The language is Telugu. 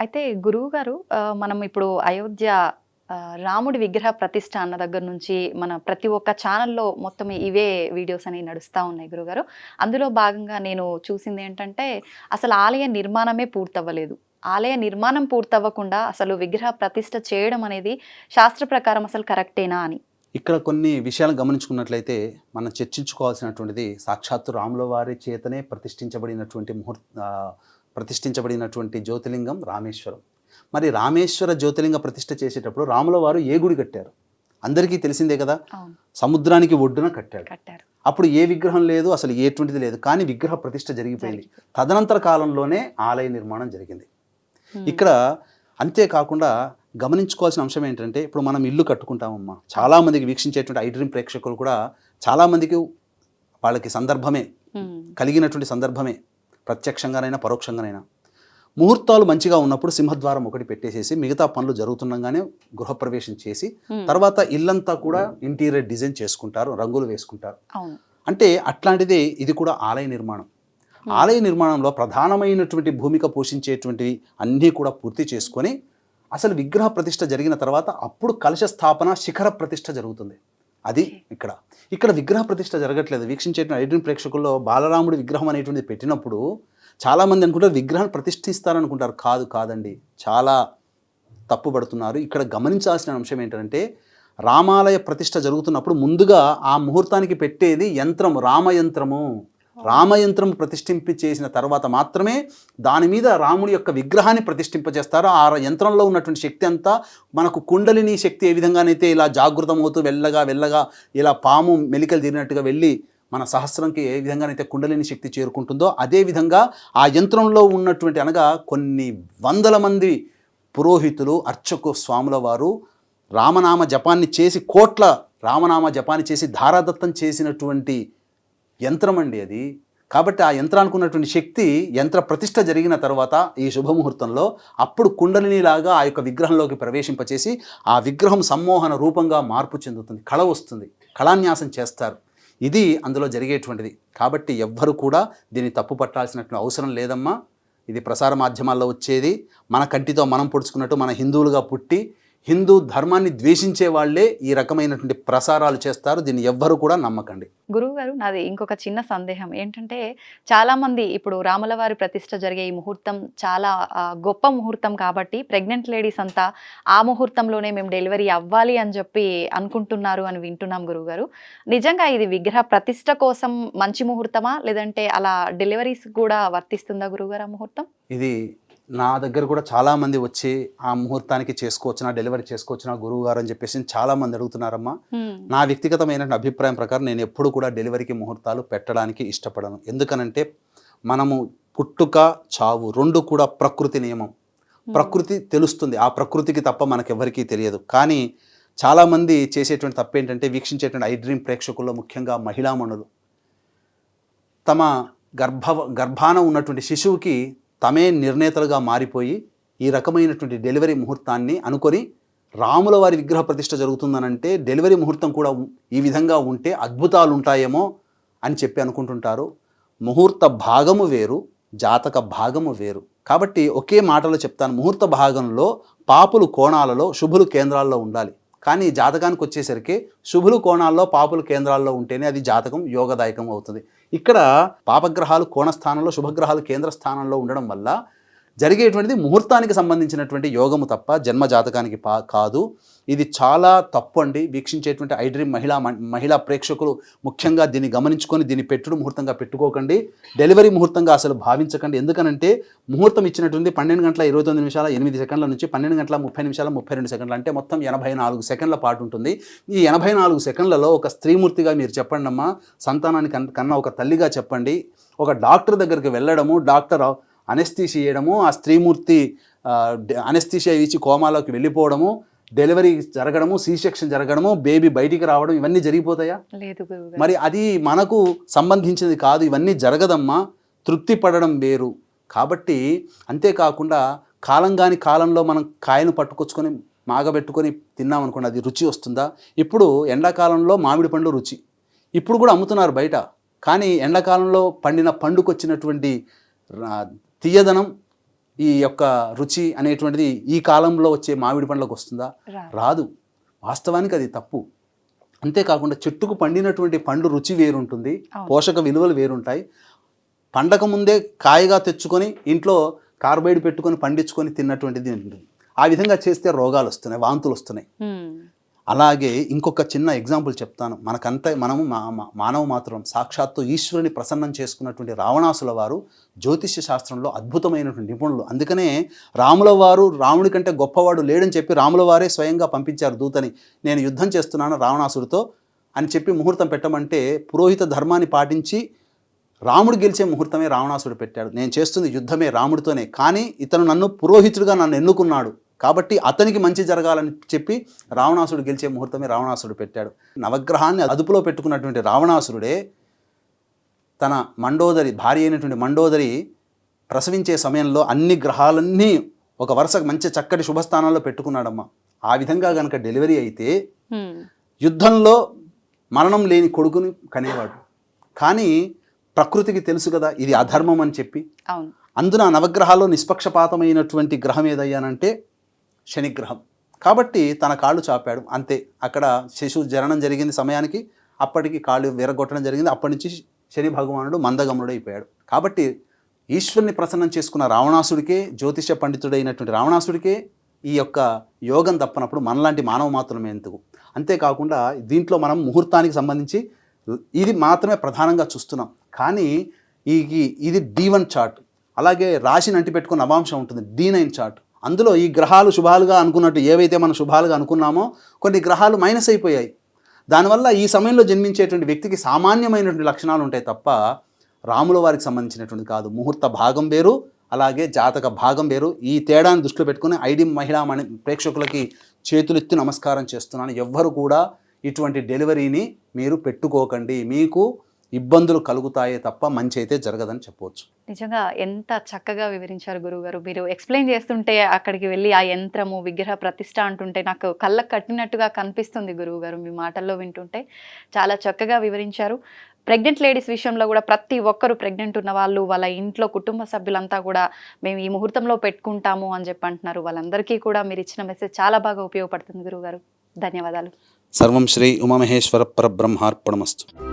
అయితే గురువు గారు మనం ఇప్పుడు అయోధ్య రాముడి విగ్రహ ప్రతిష్ట అన్న దగ్గర నుంచి మన ప్రతి ఒక్క ఛానల్లో మొత్తం ఇవే వీడియోస్ అనేవి నడుస్తూ ఉన్నాయి గురుగారు అందులో భాగంగా నేను చూసింది ఏంటంటే అసలు ఆలయ నిర్మాణమే పూర్తవ్వలేదు. ఆలయ నిర్మాణం పూర్తవ్వకుండా అసలు విగ్రహ ప్రతిష్ట చేయడం అనేది శాస్త్ర ప్రకారం అసలు కరెక్టేనా అని. ఇక్కడ కొన్ని విషయాలు గమనించుకున్నట్లయితే మనం చర్చించుకోవాల్సినటువంటిది సాక్షాత్తు రాముల వారి చేతనే ప్రతిష్ఠించబడినటువంటి ముహూర్త ప్రతిష్ఠించబడినటువంటి జ్యోతిలింగం రామేశ్వరం. మరి రామేశ్వర జ్యోతిలింగ ప్రతిష్ఠ చేసేటప్పుడు రాముల వారు ఏ గుడి కట్టారు? అందరికీ తెలిసిందే కదా? సముద్రానికి ఒడ్డున కట్టాడు కట్టారు. అప్పుడు ఏ విగ్రహం లేదు అసలు ఎటువంటిది లేదు. కానీ విగ్రహ ప్రతిష్ఠ జరిగిపోయింది. తదనంతర కాలంలోనే ఆలయ నిర్మాణం జరిగింది. ఇక్కడ అంతేకాకుండా గమనించుకోవాల్సిన అంశం ఏంటంటే ఇప్పుడు మనం ఇల్లు కట్టుకుంటామమ్మా. చాలామందికి వీక్షించేటువంటి ఐ డ్రీమ్ ప్రేక్షకులు కూడా చాలామందికి వాళ్ళకి సందర్భమే. కలిగినటువంటి సందర్భమే. ప్రత్యక్షంగానైనా పరోక్షంగానైనా. ముహూర్తాలు మంచిగా ఉన్నప్పుడు సింహద్వారం ఒకటి పెట్టేసేసి మిగతా పనులు జరుగుతుండగానే గృహప్రవేశం చేసి. తర్వాత ఇల్లంతా కూడా ఇంటీరియర్ డిజైన్ చేసుకుంటారు రంగులు వేసుకుంటారు. అంటే అట్లాంటిదే ఇది కూడా ఆలయ నిర్మాణం. ఆలయ నిర్మాణంలో ప్రధానమైనటువంటి భూమిక పోషించేటువంటివి అన్నీ కూడా పూర్తి చేసుకొని అసలు విగ్రహ ప్రతిష్ఠ జరిగిన తర్వాత అప్పుడు కలశ స్థాపన శిఖర ప్రతిష్ఠ జరుగుతుంది. అది ఇక్కడ. ఇక్కడ విగ్రహ ప్రతిష్ట జరగట్లేదు. వీక్షించేటువంటి ఐడ్రీమ్ ప్రేక్షకుల్లో బాలరాముడి విగ్రహం అనేటువంటిది పెట్టినప్పుడు చాలామంది అనుకుంటారు విగ్రహాన్ని ప్రతిష్ఠిస్తారనుకుంటారు. కాదు కాదండి. చాలా తప్పుపడుతున్నారు ఇక్కడ గమనించాల్సిన అంశం ఏంటంటే రామాలయ ప్రతిష్ట జరుగుతున్నప్పుడు ముందుగా ఆ ముహూర్తానికి పెట్టేది యంత్రము రామయంత్రము. రామయంత్రం ప్రతిష్ఠింపి చేసిన తర్వాత మాత్రమే దాని మీద రాముడి యొక్క విగ్రహాన్ని ప్రతిష్ఠింపజేస్తారు? ఆ యంత్రంలో ఉన్నటువంటి శక్తి అంతా మనకు కుండలిని శక్తి ఏ విధంగానైతే ఇలా జాగృతమవుతూ వెళ్ళగా వెళ్ళగా ఇలా పాము మెలికలు తీరినట్టుగా వెళ్ళి మన సహస్రంకి ఏ విధంగానైతే కుండలిని శక్తి చేరుకుంటుందో అదే విధంగా ఆ యంత్రంలో ఉన్నటువంటి అనగా కొన్ని వందల మంది పురోహితులు అర్చకు స్వాముల వారు రామనామ జపాన్ని చేసి కోట్ల రామనామ జపాన్ని చేసి ధారాదత్తం చేసినటువంటి యంత్రం అండి అది. కాబట్టి ఆ యంత్రానికి ఉన్నటువంటి శక్తి యంత్ర ప్రతిష్ట జరిగిన తర్వాత ఈ శుభముహూర్తంలో అప్పుడు కుండలినిలాగా ఆ యొక్క విగ్రహంలోకి ప్రవేశింపచేసి ఆ విగ్రహం సమ్మోహన రూపంగా మార్పు చెందుతుంది కళ వస్తుంది కళాన్యాసం చేస్తారు. ఇది అందులో జరిగేటువంటిది. కాబట్టి ఎవ్వరు కూడా దీన్ని తప్పు పట్టాల్సినటువంటి అవసరం లేదమ్మా. ఇది ప్రసార మాధ్యమాల్లో వచ్చేది. మన కంటితో మనం పొడుచుకున్నట్టు మన హిందువులుగా పుట్టి హిందూ ధర్మాన్ని ద్వేషించే వాళ్ళే ఈ రకమైనటువంటి ప్రసారాలు చేస్తారు. దీన్ని ఎవ్వరు కూడా నమ్మకండి. గురువు గారు నాది ఇంకొక చిన్న సందేహం. ఏంటంటే చాలా మంది ఇప్పుడు రాముల వారి ప్రతిష్ట జరిగే ఈ ముహూర్తం చాలా గొప్ప ముహూర్తం కాబట్టి ప్రెగ్నెంట్ లేడీస్ అంతా ఆ ముహూర్తంలోనే మేము డెలివరీ అవ్వాలి అని చెప్పి అనుకుంటున్నారు అని వింటున్నాం గురువు గారు నిజంగా ఇది విగ్రహ ప్రతిష్ట కోసం మంచి ముహూర్తమా? లేదంటే అలా డెలివరీస్ కూడా వర్తిస్తుందా గురువు ఆ ముహూర్తం? ఇది నా దగ్గర కూడా చాలామంది వచ్చి ఆ ముహూర్తానికి చేసుకోవచ్చునా డెలివరీ చేసుకోవచ్చునా గురువు గారు అని చెప్పేసి చాలామంది అడుగుతున్నారమ్మా. నా వ్యక్తిగతమైన అభిప్రాయం ప్రకారం నేను ఎప్పుడు కూడా డెలివరీకి ముహూర్తాలు పెట్టడానికి ఇష్టపడను. ఎందుకనంటే మనము పుట్టుక చావు రెండు కూడా ప్రకృతి నియమం. ప్రకృతి తెలుస్తుంది. ఆ ప్రకృతికి తప్ప మనకెవరికీ తెలియదు. కానీ చాలామంది చేసేటువంటి తప్పు ఏంటంటే వీక్షించేటువంటి ఐ డ్రీమ్ ప్రేక్షకుల్లో ముఖ్యంగా మహిళామణులు తమ గర్భ గర్భాన ఉన్నటువంటి శిశువుకి తమే నిర్ణేతలుగా మారిపోయి ఈ రకమైనటువంటి డెలివరీ ముహూర్తాన్ని అనుకొని రాముల వారి విగ్రహ ప్రతిష్ఠ జరుగుతుందనంటే డెలివరీ ముహూర్తం కూడా ఈ విధంగా ఉంటే అద్భుతాలు ఉంటాయేమో అని చెప్పి అనుకుంటుంటారు. ముహూర్త భాగము వేరు జాతక భాగము వేరు. కాబట్టి ఒకే మాటలో చెప్తాను. ముహూర్త భాగంలో పాపులు కోణాలలో శుభులు కేంద్రాల్లో ఉండాలి. కానీ జాతకానికి వచ్చేసరికి శుభులు కోణాల్లో పాపుల కేంద్రాల్లో ఉంటేనే అది జాతకం యోగదాయకం అవుతుంది. ఇక్కడ పాపగ్రహాలు కోణస్థానంలో శుభగ్రహాలు కేంద్ర స్థానంలో ఉండడం వల్ల జరిగేటువంటిది ముహూర్తానికి సంబంధించినటువంటి యోగము తప్ప జన్మ జాతకానికి పా కాదు. ఇది చాలా తప్పు అండి. వీక్షించేటువంటి ఐడ్రీమ్ మహిళా మహిళా ప్రేక్షకులు ముఖ్యంగా దీన్ని గమనించుకొని దీన్ని పెట్టుడు ముహూర్తంగా పెట్టుకోకండి. డెలివరీ ముహూర్తంగా అసలు భావించకండి. ఎందుకనంటే ముహూర్తం ఇచ్చినటువంటి పన్నెండు గంటల ఇరవై తొమ్మిది నిమిషాల ఎనిమిది సెకండ్ల నుంచి పన్నెండు గంటల ముప్పై నిమిషాల ముప్పై రెండు సెకండ్లు అంటే మొత్తం ఎనభై నాలుగు సెకండ్ల పాటు ఉంటుంది. ఈ ఎనభై నాలుగు సెకండ్లలో ఒక స్త్రీమూర్తిగా మీరు చెప్పండి అమ్మా సంతానానికి కన్- కన్నా ఒక తల్లిగా చెప్పండి. ఒక డాక్టర్ దగ్గరికి వెళ్ళడము డాక్టర్ అనెస్థీషియా చేయడము ఆ స్త్రీమూర్తి అనెస్థీషియా ఇచ్చి కోమాలోకి వెళ్ళిపోవడము డెలివరీ జరగడము సీ సెక్షన్ జరగడము బేబీ బయటికి రావడం ఇవన్నీ జరిగిపోతాయా? లేదు మరి అది మనకు సంబంధించినది కాదు ఇవన్నీ జరగదమ్మా తృప్తి పడడం వేరు. కాబట్టి అంతేకాకుండా కాలం కాని కాలంలో మనం కాయను పట్టుకొచ్చుకొని మాగబెట్టుకొని తిన్నాం అనుకోండి అది రుచి వస్తుందా? ఇప్పుడు ఎండాకాలంలో మామిడి పండు రుచి. ఇప్పుడు కూడా అమ్ముతున్నారు బయట. కానీ ఎండాకాలంలో పండిన పండుకొచ్చినటువంటి తీయదనం ఈ యొక్క రుచి అనేటువంటిది ఈ కాలంలో వచ్చే మామిడి పండ్లకు వస్తుందా రాదు. వాస్తవానికి అది తప్పు అంతేకాకుండా చెట్టుకు పండినటువంటి పండు రుచి వేరుంటుంది. పోషక విలువలు వేరుంటాయి పండక ముందే కాయగా తెచ్చుకొని ఇంట్లో కార్బైడ్ పెట్టుకొని పండించుకొని తిన్నటువంటిది ఉంటుంది ఆ విధంగా చేస్తే రోగాలు వస్తున్నాయి వాంతులు వస్తున్నాయి. అలాగే ఇంకొక చిన్న ఎగ్జాంపుల్ చెప్తాను. మనకంతా మనము మా- మానవ మాత్రం సాక్షాత్తు ఈశ్వరుని ప్రసన్నం చేసుకున్నటువంటి రావణాసుల వారు జ్యోతిష్య శాస్త్రంలో అద్భుతమైనటువంటి నిపుణులు. అందుకనే రాముల వారు రాముడి కంటే గొప్పవాడు లేడని చెప్పి రాముల వారే స్వయంగా పంపించారు దూతని. నేను యుద్ధం చేస్తున్నాను రావణాసుడితో అని చెప్పి ముహూర్తం పెట్టమంటే పురోహిత ధర్మాన్ని పాటించి రాముడు గెలిచే ముహూర్తమే రావణాసుడు పెట్టాడు. నేను చేస్తుంది యుద్ధమే రాముడితోనే. కానీ ఇతను నన్ను పురోహితుడిగా నన్ను ఎన్నుకున్నాడు. కాబట్టి అతనికి మంచి జరగాలని చెప్పి రావణాసుడు గెలిచే ముహూర్తమే రావణాసుడు పెట్టాడు. నవగ్రహాన్ని అదుపులో పెట్టుకున్నటువంటి రావణాసురుడే తన మండోదరి భార్య అయినటువంటి మండోదరి ప్రసవించే సమయంలో అన్ని గ్రహాలన్నీ ఒక వరుస మంచి చక్కటి శుభస్థానాల్లో పెట్టుకున్నాడమ్మా. ఆ విధంగా కనుక డెలివరీ అయితే. యుద్ధంలో మరణం లేని కొడుకుని కనేవాడు. కానీ ప్రకృతికి తెలుసు కదా ఇది అధర్మం అని చెప్పి. అందున నవగ్రహాల్లో నిష్పక్షపాతమైనటువంటి గ్రహం ఏదయ్యానంటే శనిగ్రహం. కాబట్టి తన కాళ్ళు చాపాడు. అంతే. అక్కడ శిశువు జననం జరిగింది సమయానికి అప్పటికి కాళ్ళు విరగొట్టడం జరిగింది. అప్పటి నుంచి శని భగవానుడు మందగమనుడైపోయాడు. కాబట్టి ఈశ్వరుని ప్రసన్నం చేసుకున్న రావణాసుడికే జ్యోతిష పండితుడైనటువంటి రావణాసుడికే ఈ యొక్క యోగం తప్పనప్పుడు మనలాంటి మానవ మాత్రమే ఎందుకు? అంతేకాకుండా దీంట్లో మనం ముహూర్తానికి సంబంధించి ఇది మాత్రమే ప్రధానంగా చూస్తున్నాం. కానీ ఈ ఈ- ఇది డి వన్ చార్ట్ అలాగే రాశిని అంటిపెట్టుకున్న నవాంశం ఉంటుంది. డి నైన్ చార్ట్ అందులో ఈ గ్రహాలు శుభాలుగా అనుకున్నట్టు ఏవైతే మనం శుభాలుగా అనుకున్నామో కొన్ని గ్రహాలు మైనస్ అయిపోయాయి. దానివల్ల ఈ సమయంలో జన్మించేటువంటి వ్యక్తికి సామాన్యమైనటువంటి లక్షణాలు ఉంటాయి తప్ప రాముల వారికి సంబంధించినటువంటి కాదు. ముహూర్త భాగం వేరు అలాగే జాతక భాగం వేరు. ఈ తేడాను దృష్టిలో పెట్టుకుని ఐడి మహిళా మణి ప్రేక్షకులకి చేతులెత్తి నమస్కారం చేస్తున్నాను. ఎవ్వరు కూడా ఇటువంటి డెలివరీని మీరు పెట్టుకోకండి. మీకు ఇబ్బందులు కలుగుతాయే తప్ప మంచి అయితే జరగదని చెప్పవచ్చు. నిజంగా ఎంత చక్కగా వివరించారు గురువుగారు. మీరు ఎక్స్ప్లెయిన్ చేస్తుంటే అక్కడికి వెళ్ళి ఆ యంత్రము విగ్రహ ప్రతిష్ట అంటుంటే నాకు కళ్ళకు కట్టినట్టుగా కనిపిస్తుంది గురువుగారు మీ మాటల్లో వింటుంటే. చాలా చక్కగా వివరించారు. ప్రెగ్నెంట్ లేడీస్ విషయంలో కూడా ప్రతి ఒక్కరు ప్రెగ్నెంట్ ఉన్న వాళ్ళు వాళ్ళ ఇంట్లో కుటుంబ సభ్యులంతా కూడా మేము ఈ ముహూర్తంలో పెట్టుకుంటాము అని చెప్పి అంటున్నారు. వాళ్ళందరికీ కూడా మీరు ఇచ్చిన మెసేజ్ చాలా బాగా ఉపయోగపడుతుంది గురువుగారు. ధన్యవాదాలు. సర్వం శ్రీ ఉమామహేశ్వర పరబ్రహ్మార్పణమస్తు.